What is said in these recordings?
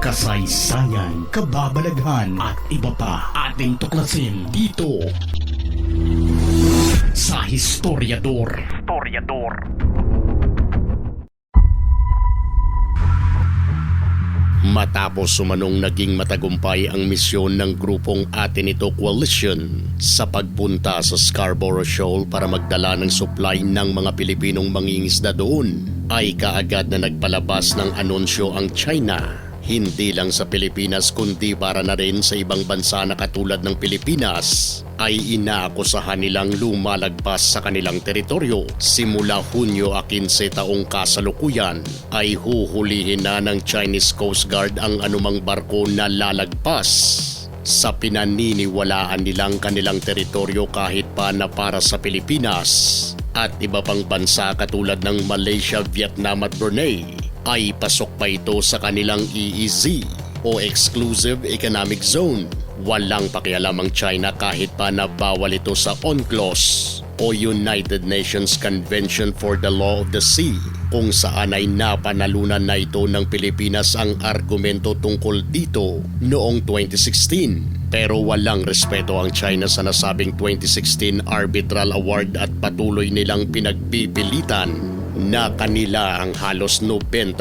kasaysayan, kababalaghan at iba pa ating tuklasin dito sa Historiador. Historiador. Matapos sumanong naging matagumpay ang misyon ng grupong Atenito Coalition sa pagpunta sa Scarborough Shoal para magdala ng supply ng mga Pilipinong mangingisda doon, ay kaagad na nagpalabas ng anunsyo ang China hindi lang sa Pilipinas kundi para na rin sa ibang bansa na katulad ng Pilipinas ay inaakusahan nilang lumalagpas sa kanilang teritoryo. Simula Hunyo 15 taong kasalukuyan ay huhulihin na ng Chinese Coast Guard ang anumang barko na lalagpas sa pinaniniwalaan nilang kanilang teritoryo kahit pa na para sa Pilipinas at iba pang bansa katulad ng Malaysia, Vietnam at Brunei ay pasok pa ito sa kanilang EEZ o Exclusive Economic Zone. Walang pakialam ang China kahit pa na bawal ito sa UNCLOS o United Nations Convention for the Law of the Sea kung saan ay napanalunan na ito ng Pilipinas ang argumento tungkol dito noong 2016. Pero walang respeto ang China sa nasabing 2016 Arbitral Award at patuloy nilang pinagpipilitan na kanila ang halos 90%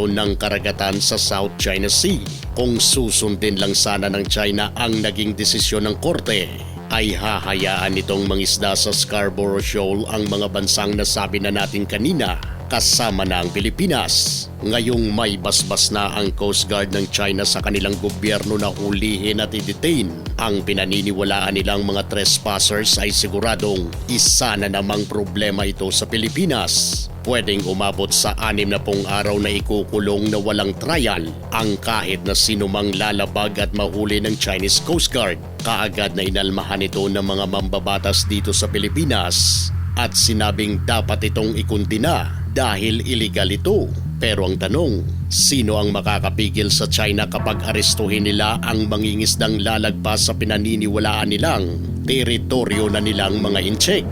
ng karagatan sa South China Sea. Kung susundin lang sana ng China ang naging desisyon ng korte, ay hahayaan nitong mangisda sa Scarborough Shoal ang mga bansang nasabi na natin kanina kasama na ang Pilipinas. Ngayong may basbas na ang Coast Guard ng China sa kanilang gobyerno na hulihin at i-detain. Ang pinaniniwalaan nilang mga trespassers ay siguradong isa na namang problema ito sa Pilipinas. Pwedeng umabot sa anim na pong araw na ikukulong na walang trial ang kahit na sinumang lalabag at mahuli ng Chinese Coast Guard. Kaagad na inalmahan ito ng mga mambabatas dito sa Pilipinas at sinabing dapat itong ikundina dahil illegal ito. Pero ang tanong, sino ang makakapigil sa China kapag arestuhin nila ang mangingisdang lalagpas sa pinaniniwalaan nilang teritoryo na nilang mga incheck?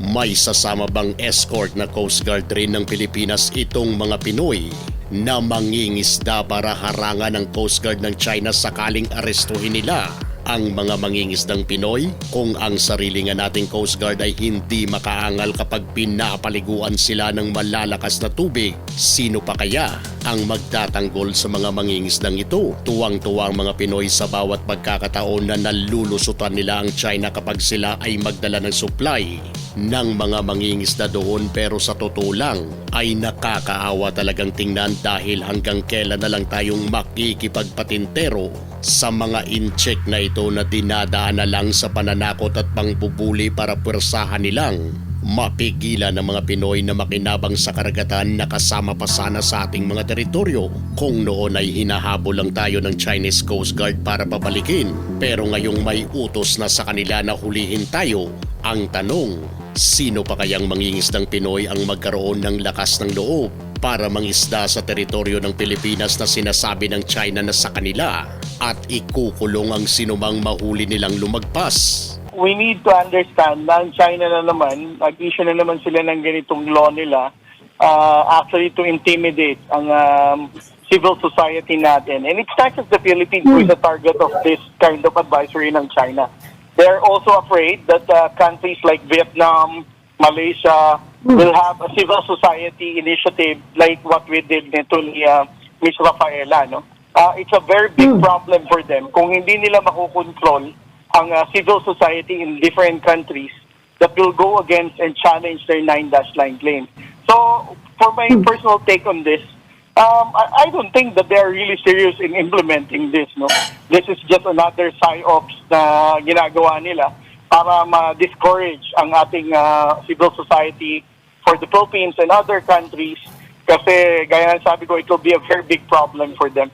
May sasama bang escort na Coast Guard rin ng Pilipinas itong mga Pinoy na mangingisda para harangan ng Coast Guard ng China sakaling arestuhin nila ang mga mangingisdang Pinoy kung ang sarili nga nating Coast Guard ay hindi makaangal kapag pinapaliguan sila ng malalakas na tubig. Sino pa kaya ang magtatanggol sa mga mangingisdang ito? Tuwang-tuwang mga Pinoy sa bawat pagkakataon na nalulusutan nila ang China kapag sila ay magdala ng supply ng mga mangingisda doon pero sa totoo lang ay nakakaawa talagang tingnan dahil hanggang kailan na lang tayong makikipagpatintero sa mga incheck na ito na dinadaan na lang sa pananakot at pangbubuli para pwersahan nilang mapigilan ng mga Pinoy na makinabang sa karagatan na kasama pa sana sa ating mga teritoryo. Kung noon ay hinahabol lang tayo ng Chinese Coast Guard para pabalikin, pero ngayong may utos na sa kanila na hulihin tayo, ang tanong, sino pa kayang mangingisdang Pinoy ang magkaroon ng lakas ng loob para mangisda sa teritoryo ng Pilipinas na sinasabi ng China na sa kanila at ikukulong ang sinumang mahuli nilang lumagpas? we need to understand na ang China na naman, nag-issue na naman sila ng ganitong law nila uh, actually to intimidate ang um, civil society natin. And it's not just the Philippines who is the target of this kind of advisory ng China. They're also afraid that uh, countries like Vietnam, Malaysia will have a civil society initiative like what we did nito ni uh, Ms. Rafaela. No? Uh, it's a very big problem for them kung hindi nila makukontrol ang uh, civil society in different countries that will go against and challenge their nine dash line claim. So, for my personal take on this, um, I, I don't think that they are really serious in implementing this. No, this is just another psyops na ginagawa nila para ma-discourage ang ating uh, civil society for the Philippines and other countries kasi gaya ng sabi ko, it will be a very big problem for them.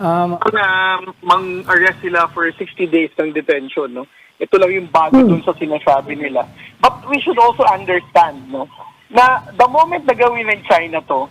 Um, na mang-arrest sila for 60 days ng detention, no? Ito lang yung bago dun sa sinasabi nila. But we should also understand, no? Na the moment na gawin ng China to,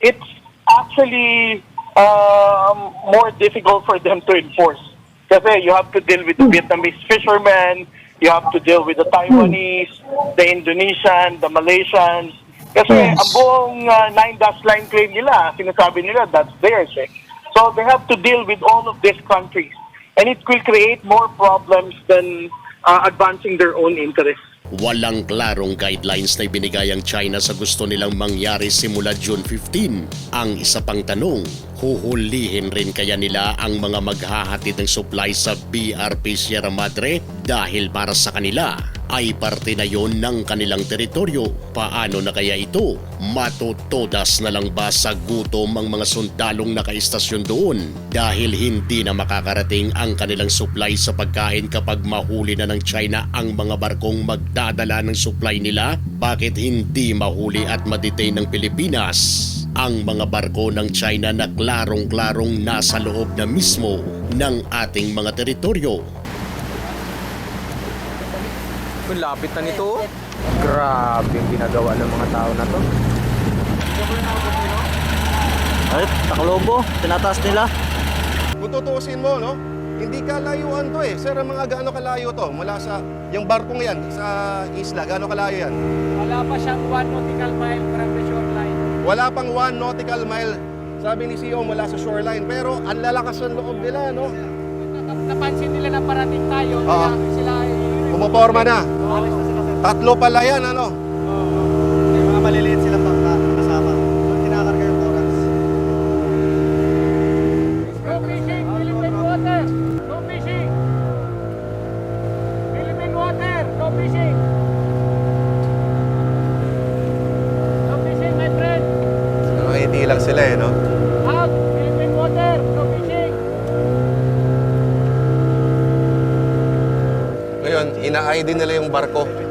it's actually um, more difficult for them to enforce. Kasi you have to deal with the Vietnamese fishermen, you have to deal with the Taiwanese, the Indonesian, the Malaysians. Kasi Yes. ang buong uh, nine dash line claim nila, sinasabi nila, that's theirs eh. So they have to deal with all of these countries. And it will create more problems than uh, advancing their own interests. Walang klarong guidelines na ibinigay ang China sa gusto nilang mangyari simula June 15. Ang isa pang tanong, huhulihin rin kaya nila ang mga maghahatid ng supply sa BRP Sierra Madre dahil para sa kanila ay parte na yon ng kanilang teritoryo. Paano na kaya ito? Matutodas na lang ba sa gutom ang mga sundalong nakaistasyon doon dahil hindi na makakarating ang kanilang supply sa pagkain kapag mahuli na ng China ang mga barkong magdadala ng supply nila? Bakit hindi mahuli at madetain ng Pilipinas? Ang mga barko ng China na klarong-klarong nasa loob na mismo ng ating mga teritoryo Ang lapit na nito. oh. Grabe yung ginagawa ng mga tao na to. Ay, taklobo, tinataas nila. Kung tutuusin mo, no? Hindi ka layuan to eh. Sir, ang mga gaano kalayo to? Mula sa, yung barkong yan, sa isla, gaano kalayo yan? Wala pa siyang 1 nautical mile from the shoreline. Wala pang 1 nautical mile, sabi ni CEO, mula sa shoreline. Pero ang lalakas ng loob nila, no? Nap- Napansin nila na parating tayo, kaya sila ay... Pumaporma na. Tatlo pala yan, ano? May mga maliliit silang bangka kasama. Pag kinakarga yung torrents. No fishing, Philippine water! No fishing! Philippine water, no fishing! No fishing, my friend! Nakangiti lang sila eh, no? Out! Philippine water, no fishing! Ngayon, ina-ID nila yung barko.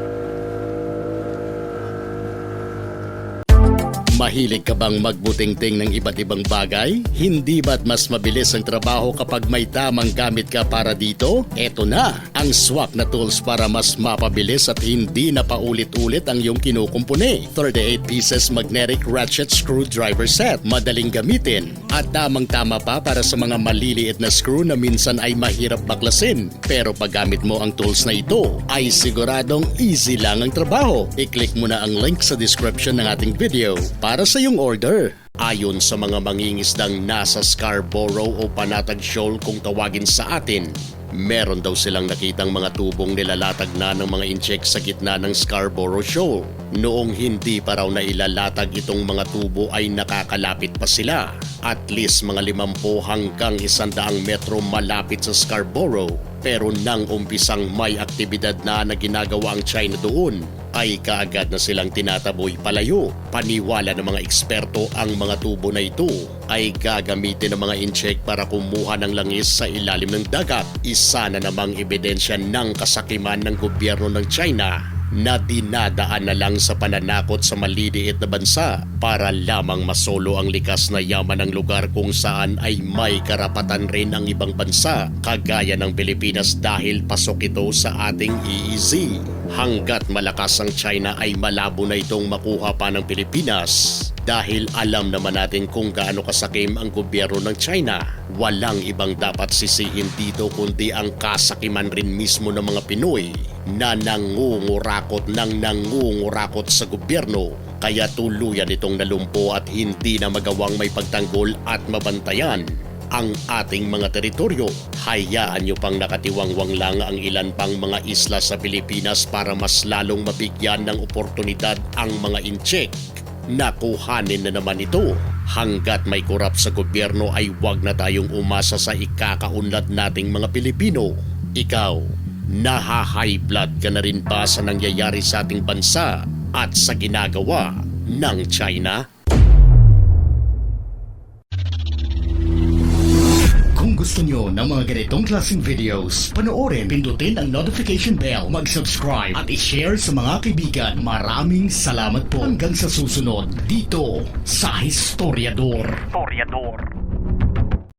Mahilig ka bang magbutingting ng iba't ibang bagay? Hindi ba't mas mabilis ang trabaho kapag may tamang gamit ka para dito? Eto na, ang swak na tools para mas mapabilis at hindi na paulit-ulit ang iyong kinukumpuni. 38 pieces magnetic ratchet screwdriver set. Madaling gamitin at tamang-tama pa para sa mga maliliit na screw na minsan ay mahirap baklasin. Pero pag gamit mo ang tools na ito, ay siguradong easy lang ang trabaho. I-click mo na ang link sa description ng ating video para sa iyong order. Ayon sa mga mangingisdang nasa Scarborough o Panatag Shoal kung tawagin sa atin, meron daw silang nakitang mga tubong nilalatag na ng mga incheck sa gitna ng Scarborough Shoal. Noong hindi pa raw nailalatag itong mga tubo ay nakakalapit pa sila. At least mga 50 hanggang 100 metro malapit sa Scarborough. Pero nang umpisang may aktibidad na na ginagawa ang China doon, ay kaagad na silang tinataboy palayo. Paniwala ng mga eksperto ang mga tubo na ito ay gagamitin ng mga incheck para kumuha ng langis sa ilalim ng dagat. Isa na namang ebidensya ng kasakiman ng gobyerno ng China na dinadaan na lang sa pananakot sa maliliit na bansa para lamang masolo ang likas na yaman ng lugar kung saan ay may karapatan rin ang ibang bansa kagaya ng Pilipinas dahil pasok ito sa ating EEZ. Hanggat malakas ang China ay malabo na itong makuha pa ng Pilipinas dahil alam naman natin kung gaano kasakim ang gobyerno ng China. Walang ibang dapat sisihin dito kundi ang kasakiman rin mismo ng mga Pinoy na nangungurakot ng nangungurakot sa gobyerno kaya tuluyan itong nalumpo at hindi na magawang may pagtanggol at mabantayan ang ating mga teritoryo. Hayaan nyo pang nakatiwangwang lang ang ilan pang mga isla sa Pilipinas para mas lalong mabigyan ng oportunidad ang mga incheck. Nakuhanin na naman ito. Hanggat may korap sa gobyerno ay wag na tayong umasa sa ikakaunlad nating mga Pilipino. Ikaw, naha-high blood ka na rin ba sa nangyayari sa ating bansa at sa ginagawa ng China? Kung gusto nyo ng mga ganitong klaseng videos, panoorin, pindutin ang notification bell, mag-subscribe at i-share sa mga kaibigan. Maraming salamat po hanggang sa susunod dito sa Historiador. Historiador.